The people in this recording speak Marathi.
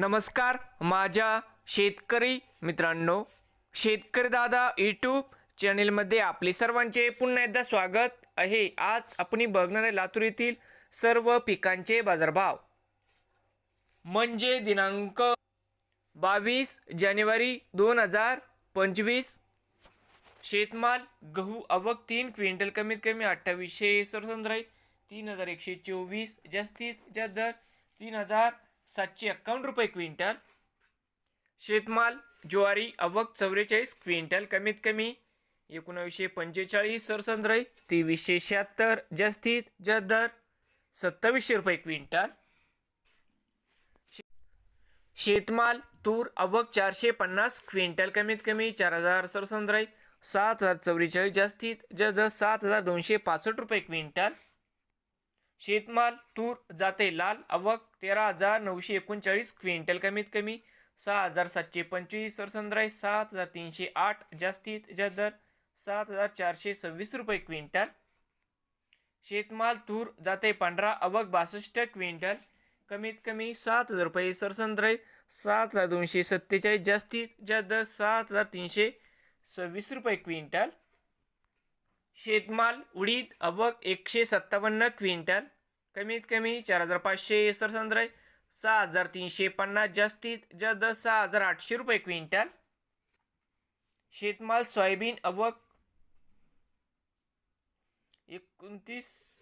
नमस्कार माझ्या शेतकरी मित्रांनो शेतकरी दादा यूट्यूब चॅनेलमध्ये आपले सर्वांचे पुन्हा एकदा स्वागत आहे. आज आपण बघणार आहे लातूर येथील सर्व पिकांचे बाजारभाव. म्हणजे दिनांक बावीस जानेवारी दोन हजार पंचवीस. शेतमाल गहू आवक तीन क्विंटल कमीत कमी अठ्ठावीसशे सरसंद्राई तीन हजार एकशे चोवीस. जास्तीत जास्त दर तीन हजार सातशे एक्कावन्न रुपये क्विंटल. शेतमाल ज्वारी अवक चौवेचाळीस क्विंटल कमीत कमी. एकोणावीसशे पंचेचाळीस सरसंद्राई तेवीसशे शहात्तर जास्तीत जास्त दर सत्तावीसशे रुपये क्विंटल. शेतमाल तूर अवक चारशे पन्नास क्विंटल कमीत कमी चार हजार सरसंद्राई सात हजार चौवेचाळीस जास्तीत जास्त सात हजार दोनशे पासष्ट रुपये क्विंटल. शेतमाल तूर जाते लाल आवक तेरा हजार नऊशे एकोणचाळीस क्विंटल कमीत कमी सहा हजार सातशे पंचवीस सरसंद्राय सात हजार तीनशे आठ जास्तीत जास्त दर सात हजार चारशे सव्वीस रुपये क्विंटल. शेतमाल तूर जाते पांढरा आवक बासष्ट क्विंटल कमीत कमी सात हजार रुपये सरसंद्राय सात हजार दोनशे सत्तेचाळीस जास्तीत जास्त दर सात हजार तीनशे सव्वीस रुपये क्विंटल. शेतमाल उडीद अबक एकशे सत्तावन्न क्विंटल कमीत कमी चार हजार पाचशे सरसंद्राई सहा हजार तीनशे पन्नास जास्तीत जास्त सहा हजार आठशे रुपये क्विंटल. शेतमाल सोयाबीन अबक एकोणतीस